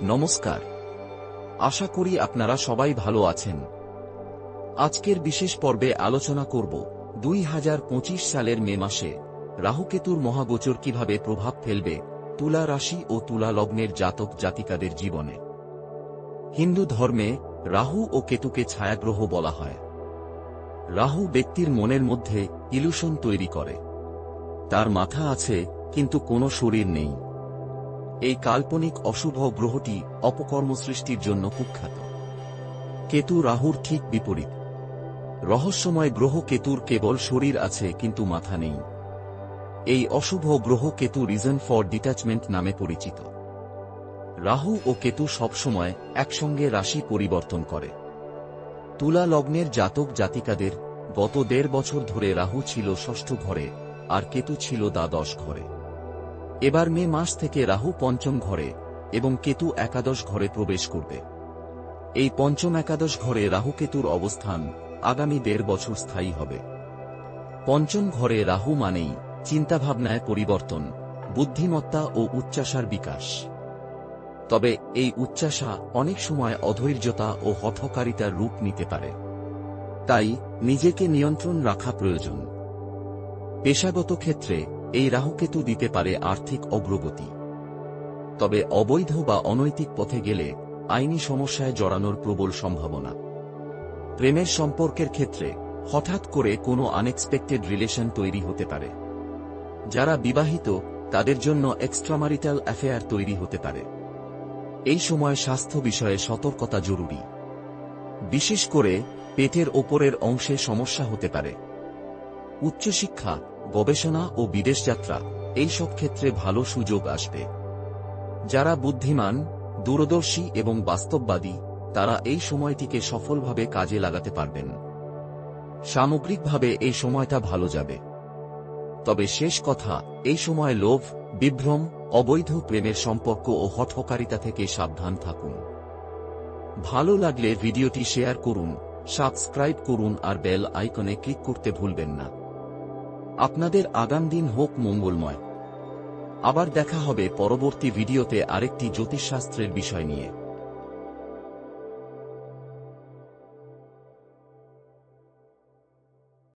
নমস্কার। আশা করি আপনারা সবাই ভালো আছেন। আজকের বিশেষ পর্বে আলোচনা করব দুই হাজার পঁচিশ সালের মে মাসে রাহুকেতুর মহাগোচর কীভাবে প্রভাব ফেলবে তুলা রাশি ও তুলা লগ্নের জাতক জাতিকাদের জীবনে। হিন্দু ধর্মে রাহু ও কেতুকে ছায়াগ্রহ বলা হয়। রাহু ব্যক্তির মনের মধ্যে ইলুশন তৈরি করে। তার মাথা আছে, কিন্তু কোনো শরীর নেই। এই কাল্পনিক অশুভ গ্রহটি অপকর্ম সৃষ্টির জন্য কুখ্যাত। কেতু রাহুর ঠিক বিপরীত। রহস্যময় গ্রহ কেতুর কেবল শরীর আছে কিন্তু মাথা নেই। এই অশুভ গ্রহ কেতু রিজন ফর ডিট্যাচমেন্ট নামে পরিচিত। রাহু ও কেতু সবসময় একসঙ্গে রাশি পরিবর্তন করে। তুলা লগ্নের জাতক জাতিকাদের গত দেড় বছর ধরে রাহু ছিল ষষ্ঠ ঘরে আর কেতু ছিল দ্বাদশ ঘরে। এবার মে মাস থেকে রাহু পঞ্চম ঘরে এবং কেতু একাদশ ঘরে প্রবেশ করবে। এই পঞ্চম একাদশ ঘরে রাহু কেতুর অবস্থান আগামী দেড় বছর স্থায়ী হবে। পঞ্চম ঘরে রাহু মানেই চিন্তাভাবনায় পরিবর্তন, বুদ্ধিমত্তা ও উচ্চাসার বিকাশ। তবে এই উচ্চাসা অনেক সময় অধৈর্যতা ও হঠকারিতার রূপ নিতে পারে। তাই নিজেকে নিয়ন্ত্রণ রাখা প্রয়োজন। পেশাগত ক্ষেত্রে এই রাহুকেতু দিতে পারে আর্থিক অগ্রগতি। তবে অবৈধ বা অনৈতিক পথে গেলে আইনি সমস্যায় জড়ানোর প্রবল সম্ভাবনা। প্রেমের সম্পর্কের ক্ষেত্রে হঠাৎ করে কোনো আনএক্সপেক্টেড রিলেশন তৈরি হতে পারে। যারা বিবাহিত, তাদের জন্য এক্সট্রামারিটাল অ্যাফেয়ার তৈরি হতে পারে। এই সময় স্বাস্থ্য বিষয়ে সতর্কতা জরুরি। বিশেষ করে পেটের ওপরের অংশে সমস্যা হতে পারে। উচ্চশিক্ষা গবেষণা ও বিদেশ যাত্রা, এই সব ক্ষেত্রে ভালো সুযোগ আসবে। যারা বুদ্ধিমান, দূরদর্শী এবং বাস্তববাদী, তারা এই সময়টিকে সফলভাবে কাজে লাগাতে পারবেন। সামগ্রিকভাবে এই সময়টা ভালো যাবে। তবে শেষ কথা, এই সময় লোভ, বিভ্রম, অবৈধ প্রেমের সম্পর্ক ও হঠকারিতা থেকে সাবধান থাকুন। ভালো লাগলে ভিডিওটি শেয়ার করুন, সাবস্ক্রাইব করুন আর বেল আইকনে ক্লিক করতে ভুলবেন না। আপনাদের আগাম দিন হোক মঙ্গলময়। আবার দেখা হবে পরবর্তী ভিডিওতে আরেকটি জ্যোতিষশাস্ত্রের বিষয় নিয়ে।